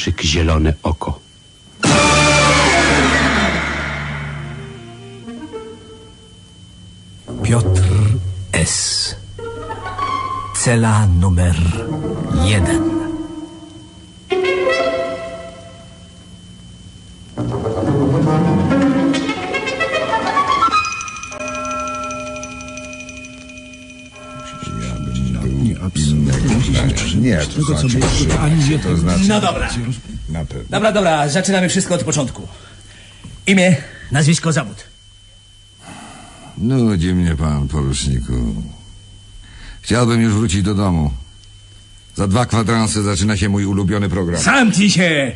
przerażone oko. Piotr S. Cela numer jeden. Nie, to znaczy, to znaczy, No dobra. na pewno. Dobra, dobra, zaczynamy wszystko od początku. Imię, nazwisko, zawód. Nudzi mnie pan, poruczniku. Chciałbym już wrócić do domu. Za dwa kwadranse zaczyna się mój ulubiony program. Zamknij się!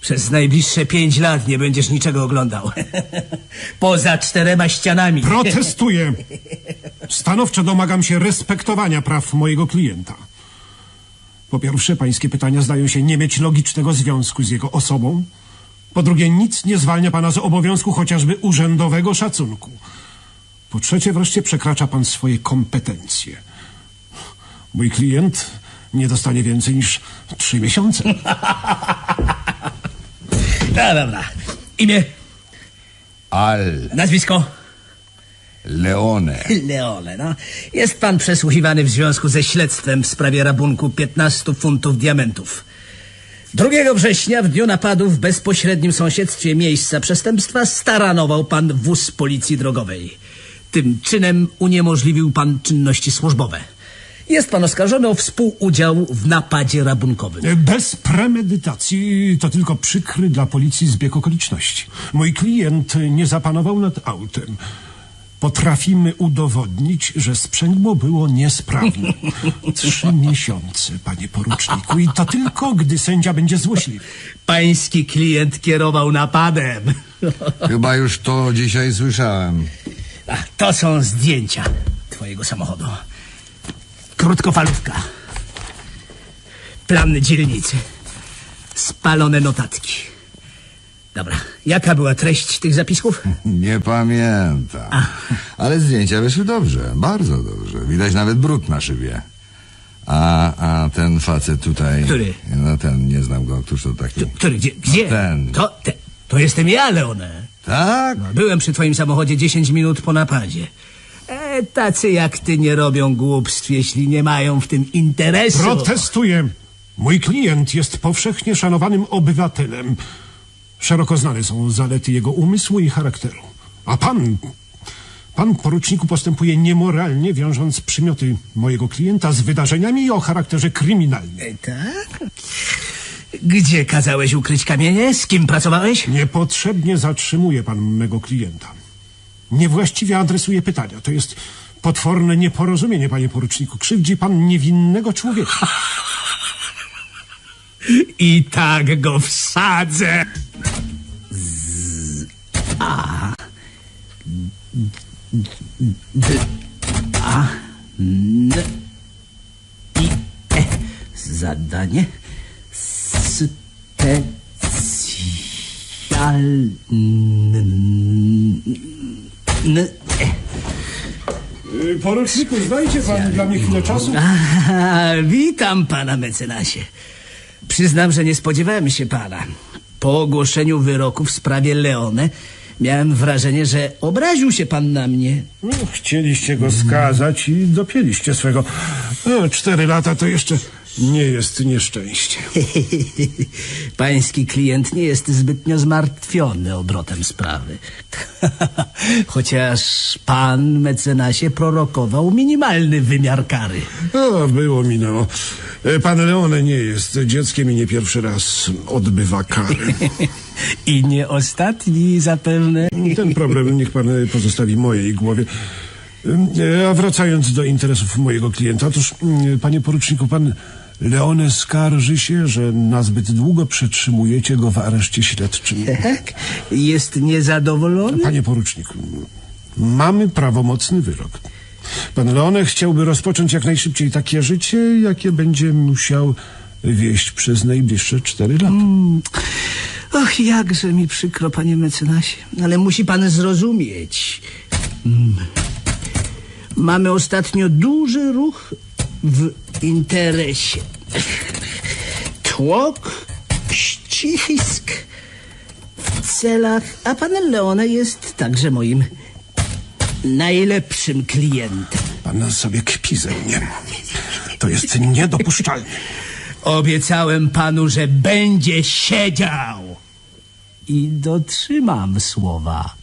Przez najbliższe pięć lat nie będziesz niczego oglądał. Poza czterema ścianami. Protestuję. Stanowczo domagam się respektowania praw mojego klienta. Po pierwsze, pańskie pytania zdają się nie mieć logicznego związku z jego osobą. Po drugie, nic nie zwalnia pana z obowiązku chociażby urzędowego szacunku. Po trzecie, wreszcie przekracza pan swoje kompetencje. Mój klient nie dostanie więcej niż trzy miesiące. No dobra. Imię, Al nazwisko. Leone. Leone, no. Jest pan przesłuchiwany w związku ze śledztwem w sprawie rabunku 15 funtów diamentów. 2 września, w dniu napadu w bezpośrednim sąsiedztwie miejsca przestępstwa, staranował pan wóz policji drogowej. Tym czynem uniemożliwił pan czynności służbowe. Jest pan oskarżony o współudział w napadzie rabunkowym. Bez premedytacji to tylko przykry dla policji zbieg okoliczności. Mój klient nie zapanował nad autem. Potrafimy udowodnić, że sprzęgło było niesprawne. Trzy miesiące, panie poruczniku, i to tylko, gdy sędzia będzie złośliwy. Pański klient kierował napadem. Chyba już to dzisiaj słyszałem. A, to są zdjęcia twojego samochodu. Krótkofalówka. Plan dzielnicy. Spalone notatki. Dobra, jaka była treść tych zapisków? Nie pamiętam. Ale zdjęcia wyszły dobrze, bardzo dobrze. Widać nawet brud na szybie. A, a ten facet tutaj... Który? No ten, nie znam go, któż to taki... Który, gdzie? gdzie? ten. To, te, to jestem ja, Leone. Tak? Byłem przy twoim samochodzie 10 minut po napadzie. E, tacy jak ty nie robią głupstw, jeśli nie mają w tym interesu. Protestuję. Mój klient jest powszechnie szanowanym obywatelem. Szeroko znane są zalety jego umysłu i charakteru. A pan, pan poruczniku postępuje niemoralnie, wiążąc przymioty mojego klienta z wydarzeniami o charakterze kryminalnym. E, tak? Gdzie kazałeś ukryć kamienie? Z kim pracowałeś? Niepotrzebnie zatrzymuje pan mego klienta. Niewłaściwie adresuje pytania. To jest potworne nieporozumienie, panie poruczniku. Krzywdzi pan niewinnego człowieka. I tak go wsadzę. A. D, a. N. I. E. Zadanie. Specjalne. E. Poruczniku, znajdzie pan dla mnie chwilę czasu? A, witam pana mecenasie. Przyznam, że nie spodziewałem się pana. Po ogłoszeniu wyroku w sprawie Leone miałem wrażenie, że obraził się pan na mnie. No, chcieliście go skazać i dopięliście swego. No, cztery lata to jeszcze nie jest nieszczęście. Pański klient nie jest zbytnio zmartwiony obrotem sprawy. Chociaż pan mecenasie prorokował minimalny wymiar kary. O, było minęło. E, Pan Leone nie jest dzieckiem i nie pierwszy raz odbywa karę. I nie ostatni zapewne. Ten problem niech pan e, pozostawi mojej głowie. E, A wracając do interesów mojego klienta, otóż, mm, panie poruczniku, pan Leone skarży się, że nazbyt długo przetrzymujecie go w areszcie śledczym. Tak? Jest niezadowolony? Panie poruczniku, mamy prawomocny wyrok. Pan Leone chciałby rozpocząć jak najszybciej takie życie, jakie będzie musiał wieść przez najbliższe cztery lata. Och, jakże mi przykro, panie mecenasie, ale musi pan zrozumieć. Mm. Mamy ostatnio duży ruch w interesie. Tłok ucisk w celach, a pan Leone jest także moim najlepszym klientem. Pan sobie kpi ze mnie. To jest niedopuszczalne. Obiecałem panu, że będzie siedział. I dotrzymam słowa.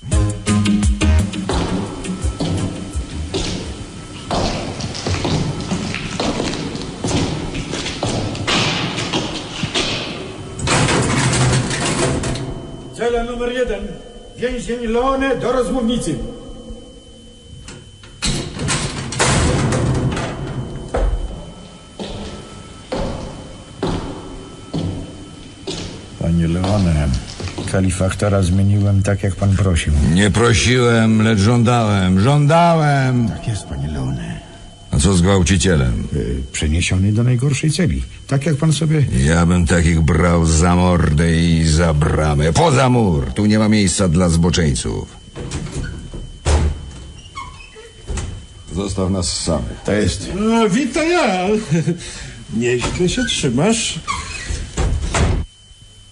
Cele numer jeden. Więzień Leone do rozmównicy. Panie Leone, kalifaktora zmieniłem tak, jak pan prosił. Nie prosiłem, lecz żądałem. Żądałem! Tak jest, panie Leone. Co z gwałcicielem? Y, Przeniesiony do najgorszej celi. Tak jak pan sobie... Ja bym takich brał za mordę i za bramę. Poza mur! Tu nie ma miejsca dla zboczeńców. Zostaw nas samych. To jest... No, witaj ja. Nieźle się trzymasz.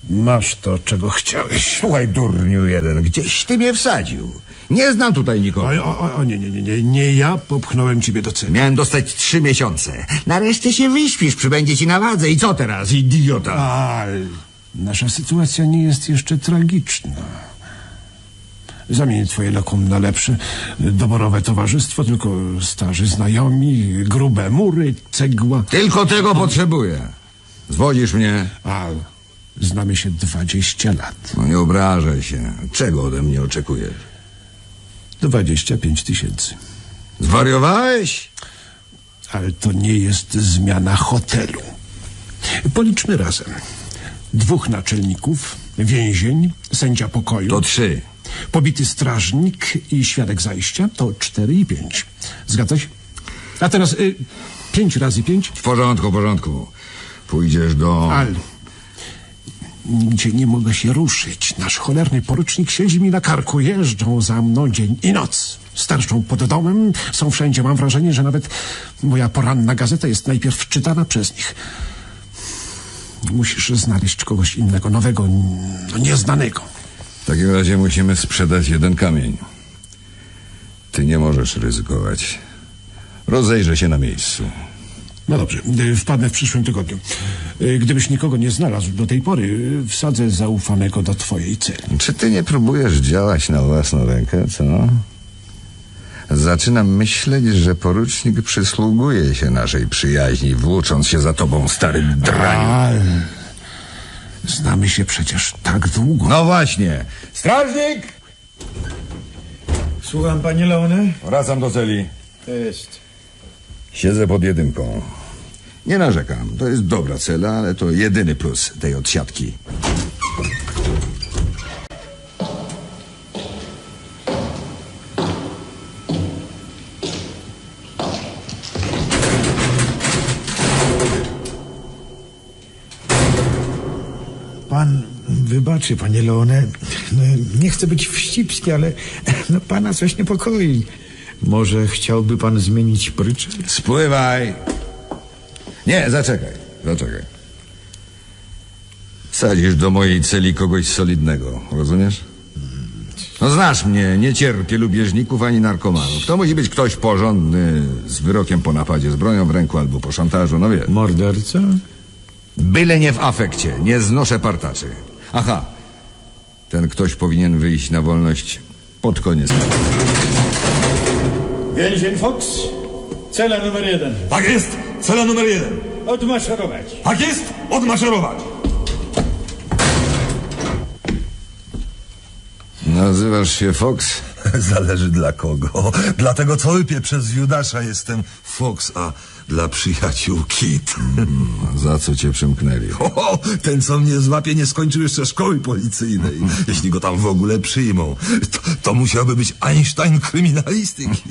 Masz to, czego chciałeś. Słuchaj, durniu jeden, gdzieś ty mnie wsadził. Nie znam tutaj nikogo. O, o, o, nie, nie, nie, nie, nie ja popchnąłem ciebie do celi. Miałem dostać trzy miesiące. Nareszcie się wyśpisz, przybędzie ci na wadze. I co teraz, idiota? A, nasza sytuacja nie jest jeszcze tragiczna. Zamień twoje lokum na lepsze. Doborowe towarzystwo, tylko starzy znajomi, grube mury, cegła. Tylko tego potrzebuję. Zwodzisz mnie? A, znamy się 20 lat. No nie obrażaj się. Czego ode mnie oczekujesz? 25 tysięcy. Zwariowałeś? Ale to nie jest zmiana hotelu. Policzmy razem. Dwóch naczelników, więzień, sędzia pokoju, To trzy. pobity strażnik i świadek zajścia to cztery i pięć. Zgadza się? A teraz y, pięć razy pięć? W porządku, w porządku. Pójdziesz do... Al. Nigdzie nie mogę się ruszyć. Nasz cholerny porucznik siedzi mi na karku. Jeżdżą za mną dzień i noc. Starczą pod domem, są wszędzie. Mam wrażenie, że nawet moja poranna gazeta jest najpierw czytana przez nich. Musisz znaleźć kogoś innego, nowego, no, nieznanego. W takim razie musimy sprzedać jeden kamień. Ty nie możesz ryzykować. Rozejrzę się na miejscu. No dobrze, y, wpadnę w przyszłym tygodniu. Y, Gdybyś nikogo nie znalazł do tej pory, y, wsadzę zaufanego do twojej celi. Czy ty nie próbujesz działać na własną rękę, co? Zaczynam myśleć, że porucznik przysługuje się naszej przyjaźni, włócząc się za tobą, stary draniu. Al. Znamy się przecież tak długo. No właśnie. Strażnik! Słucham, panie Leone. Wracam do celi. To jest. Siedzę pod jedynką. Nie narzekam. To jest dobra cela, ale to jedyny plus tej odsiadki. Pan wybaczy, panie Leone. No, nie chcę być wścibski, ale no, pana coś niepokoi. Może chciałby pan zmienić pryczę? Spływaj. Nie, zaczekaj. Zaczekaj. Sadzisz do mojej celi kogoś solidnego, rozumiesz? No znasz mnie, nie cierpię lubieżników ani narkomanów. To musi być ktoś porządny, z wyrokiem po napadzie, z bronią w ręku albo po szantażu, no wiesz. Morderca? Byle nie w afekcie, nie znoszę partaczy. Aha, ten ktoś powinien wyjść na wolność pod koniec. Więzień Fox. Cela numer jeden. Tak jest! Cela numer jeden! Odmaszerować. Tak jest! Odmaszerować! Nazywasz się Fox? Zależy dla kogo. Dla tego, co wypie przez Judasza jestem Fox, a dla przyjaciół Kit. Za co cię przymknęli? O, ten, co mnie złapie, nie skończył jeszcze szkoły policyjnej. Jeśli go tam w ogóle przyjmą, to, to musiałby być Einstein kryminalistyki.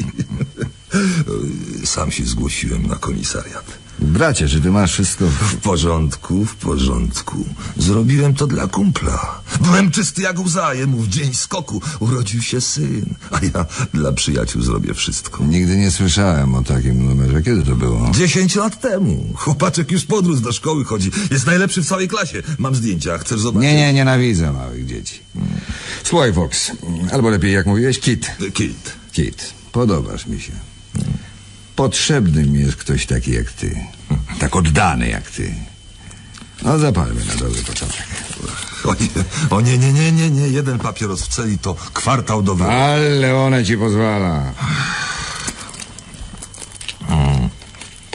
Sam się zgłosiłem na komisariat. Bracie, czy ty masz wszystko... W porządku, w porządku. Zrobiłem to dla kumpla. Byłem czysty jak łza, jemu w dzień skoku urodził się syn. A ja dla przyjaciół zrobię wszystko. Nigdy nie słyszałem o takim numerze. Kiedy to było? Dziesięć lat temu. Chłopaczek już podróż do szkoły chodzi. Jest najlepszy w całej klasie. Mam zdjęcia, chcesz zobaczyć? Nie, nie, nienawidzę małych dzieci. Słuchaj, Fox, albo lepiej, jak mówiłeś, Kit. Kit. Kit, podobasz mi się. Potrzebny mi jest ktoś taki jak ty. Tak oddany jak ty. No zapalmy na dobry początek. O nie, o nie, nie, nie, nie, nie. Jeden papieros w celi to kwartał do wyroku. Ale ona ci pozwala.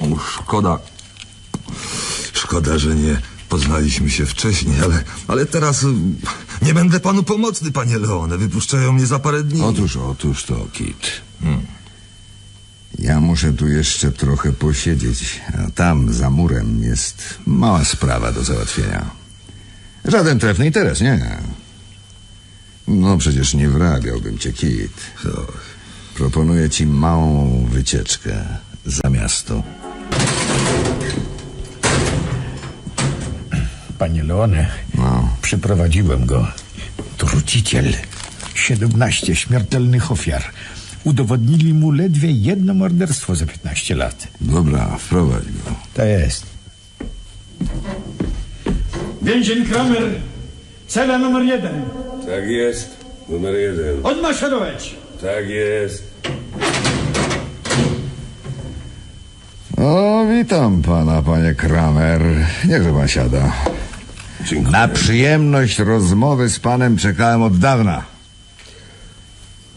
O, Szkoda. Szkoda, że nie poznaliśmy się wcześniej, ale, ale teraz y, nie będę panu pomocny, panie Leone. Wypuszczają mnie za parę dni. Otóż, otóż to, Kit. Ja muszę tu jeszcze trochę posiedzieć, a tam za murem jest mała sprawa do załatwienia. Żaden trefny interes, nie. No przecież nie wrabiałbym cię, Kit. Proponuję ci małą wycieczkę za miasto. Panie Leone, No. przyprowadziłem go. Truciciel. 17 śmiertelnych ofiar. Udowodnili mu ledwie jedno morderstwo za 15 lat. Dobra, wprowadź go. To jest. Więzień Kramer, cela numer jeden. Tak jest. Numer jeden. Odmaszerować. Tak jest. O, witam pana, panie Kramer. Niechże pan siada. Dziękuję. Na przyjemność rozmowy z panem czekałem od dawna.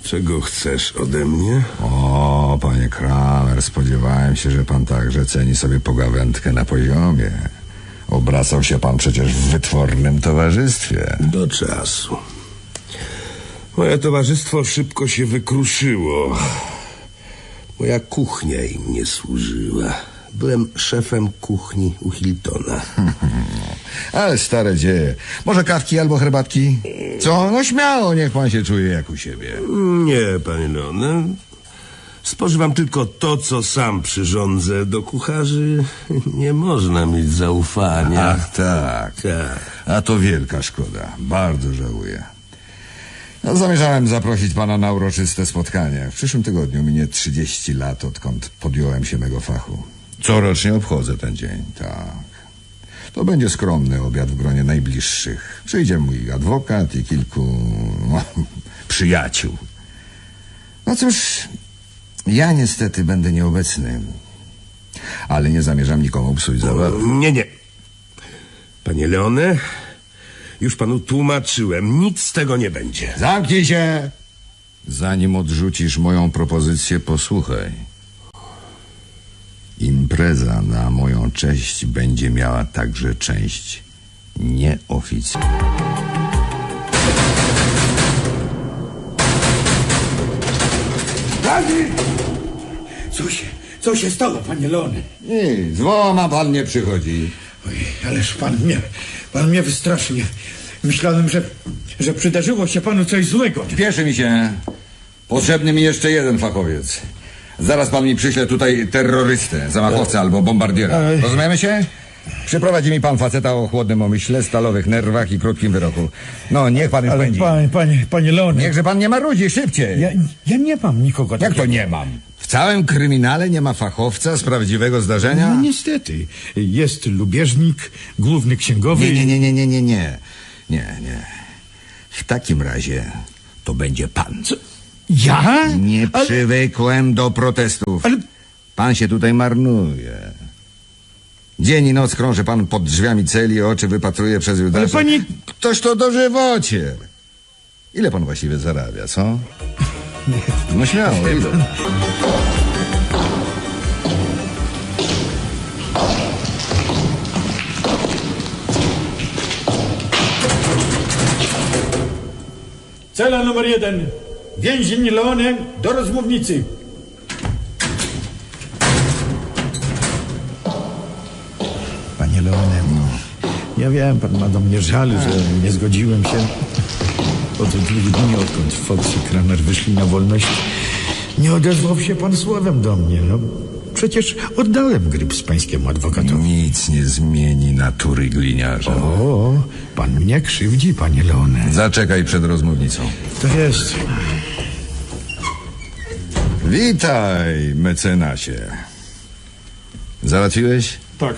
Czego chcesz ode mnie? O, panie Kramer, spodziewałem się, że pan także ceni sobie pogawędkę na poziomie. Obracał się pan przecież w wytwornym towarzystwie. Do czasu. Moje towarzystwo szybko się wykruszyło. Moja kuchnia im nie służyła. Byłem szefem kuchni u Hiltona. Ale stare dzieje. Może kawki albo herbatki? Co? No śmiało, niech pan się czuje jak u siebie. Nie, panie Leone. Spożywam tylko to, co sam przyrządzę. Do kucharzy nie można mieć zaufania. Ach, tak. Tak. A to wielka szkoda. Bardzo żałuję. No, zamierzałem zaprosić pana na uroczyste spotkanie. W przyszłym tygodniu minie 30 lat, odkąd podjąłem się mego fachu. Corocznie obchodzę ten dzień, tak. To będzie skromny obiad w gronie najbliższych. Przyjdzie mój adwokat i kilku no, przyjaciół. No cóż, ja niestety będę nieobecny. Ale nie zamierzam nikomu psuć zabawy. Nie, nie. Panie Leone, już panu tłumaczyłem. Nic z tego nie będzie. Zamknij się! Zanim odrzucisz moją propozycję, posłuchaj. Impreza na moją cześć będzie miała także część nieoficjalną. Co się, co się stało, panie Leone? Nie, z dwoma pan nie przychodzi. Oj, ależ pan mnie, pan mnie wystraszył. Myślałem, że, że przydarzyło się panu coś złego. Pieszy mi się. Potrzebny mi jeszcze jeden fachowiec. Zaraz pan mi przyśle tutaj terrorystę, zamachowcę albo bombardiera. Rozumiemy się? Przyprowadzi mi pan faceta o chłodnym umyśle, stalowych nerwach i krótkim wyroku. No, niech pan Ale pędzi. panie, panie, panie Leone, Niechże pan nie marudzi, szybciej. ja, ja nie mam nikogo Jak to nie mam? W całym kryminale nie ma fachowca z prawdziwego zdarzenia? No, niestety. Jest lubieżnik, główny księgowy. Nie, nie, nie, nie, nie, nie, nie. Nie, nie. W takim razie to będzie pan. Co? Ja? Nie Ale- przywykłem do protestów. Ale- Pan się tutaj marnuje. Dzień i noc krąży pan pod drzwiami celi, oczy wypatruje przez Judasze. Ale panie- Ktoś to dożywocie. Ile pan właściwie zarabia, co? No śmiało, ile? Cela numer jeden. Więzień Leone do rozmównicy. Panie Leone, no, ja wiem, pan ma do mnie żal, że nie zgodziłem się. Od dwóch dni, odkąd Fox i Kramer wyszli na wolność, nie odezwał się pan słowem do mnie. No, przecież oddałem gryps pańskiemu adwokatowi. Nic nie zmieni natury gliniarza. O, pan mnie krzywdzi, panie Leone. Zaczekaj przed rozmównicą. To jest. Witaj, mecenasie. Załatwiłeś? Tak.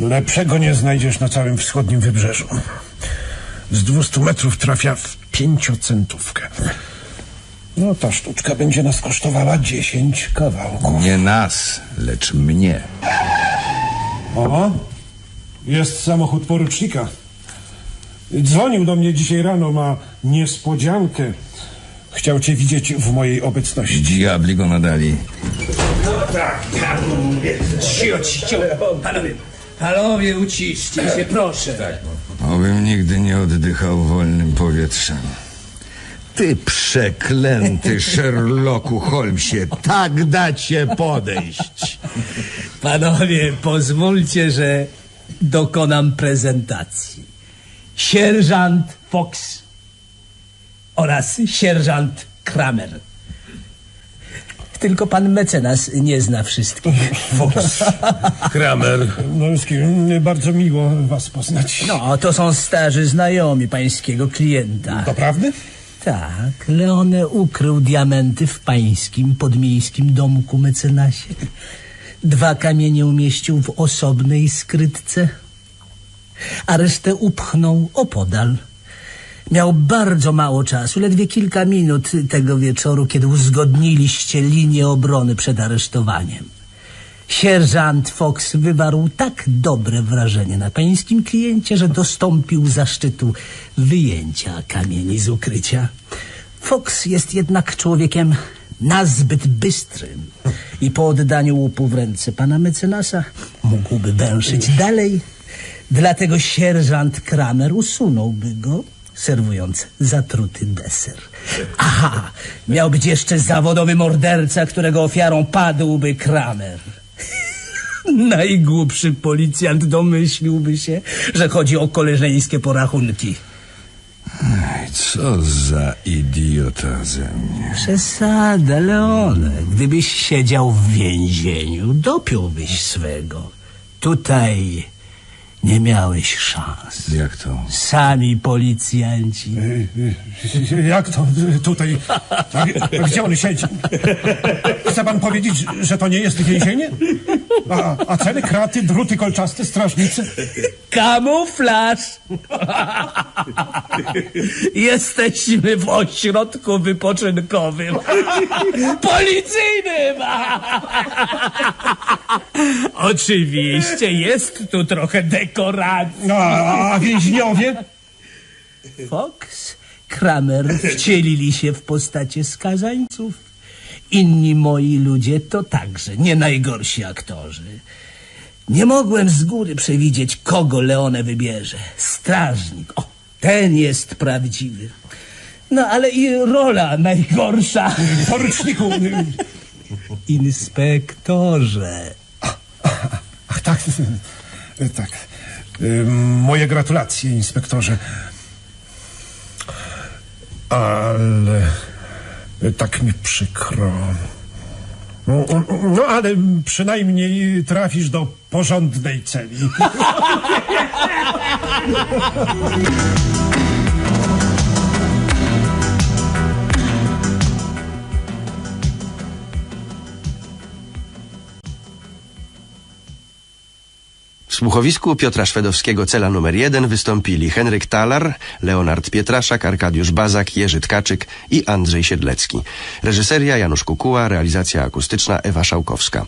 Lepszego nie znajdziesz na całym wschodnim wybrzeżu. Z 200 metrów trafia w pięciocentówkę. No, ta sztuczka będzie nas kosztowała 10 kawałków. Nie nas, lecz mnie. O, jest samochód porucznika. Dzwonił do mnie dzisiaj rano, ma niespodziankę. Chciał cię widzieć w mojej obecności. Diabli go nadali. Cio, cio, panowie, panowie, uciszcie się, proszę. Obym nigdy nie oddychał wolnym powietrzem. Ty przeklęty Sherlocku Holmesie, tak da cię podejść. Panowie, pozwólcie, że dokonam prezentacji. Sierżant Fox oraz sierżant Kramer. Tylko pan mecenas nie zna wszystkich. Fox. Kramer. No, z kim bardzo miło was poznać. No, to są starzy znajomi pańskiego klienta. Doprawdy? Tak, Leone ukrył diamenty w pańskim podmiejskim domku mecenasie. Dwa kamienie umieścił w osobnej skrytce, a resztę upchnął opodal. Miał bardzo mało czasu, ledwie kilka minut tego wieczoru, kiedy uzgodniliście linię obrony przed aresztowaniem. Sierżant Fox wywarł tak dobre wrażenie na pańskim kliencie, że dostąpił zaszczytu wyjęcia kamieni z ukrycia. Fox jest jednak człowiekiem nazbyt bystrym i po oddaniu łupu w ręce pana mecenasa mógłby węszyć dalej. Dlatego sierżant Kramer usunąłby go, serwując zatruty deser. Aha, miał być jeszcze zawodowy morderca, którego ofiarą padłby Kramer. Najgłupszy policjant domyśliłby się, że chodzi o koleżeńskie porachunki. Co za idiota ze mnie. Przesada, Leone. Gdybyś siedział w więzieniu, dopiąłbyś swego. Tutaj nie miałeś szans. Jak to? Sami policjanci. Jak to tutaj? Gdzie on siedzi? Chce pan powiedzieć, że to nie jest więzienie? A, a cele, kraty, druty kolczaste, strażnicy? Kamuflaż! Jesteśmy w ośrodku wypoczynkowym. Policyjnym! Oczywiście, jest tu trochę dekoracji. A, a więźniowie? Fox, Kramer wcielili się w postacie skazańców. Inni moi ludzie to także nie najgorsi aktorzy. Nie mogłem z góry przewidzieć, kogo Leone wybierze. Strażnik. O, ten jest prawdziwy. No ale i rola najgorsza. Poruczniku, Inspektorze. Ach, tak, tak. Moje gratulacje, inspektorze. Ale tak mi przykro. No, no, ale przynajmniej trafisz do porządnej celi. słuchowisku Piotra Szwedowskiego Cela numer 1 wystąpili Henryk Talar, Leonard Pietraszak, Arkadiusz Bazak, Jerzy Tkaczyk i Andrzej Siedlecki. Reżyseria Janusz Kukuła, realizacja akustyczna Ewa Szałkowska.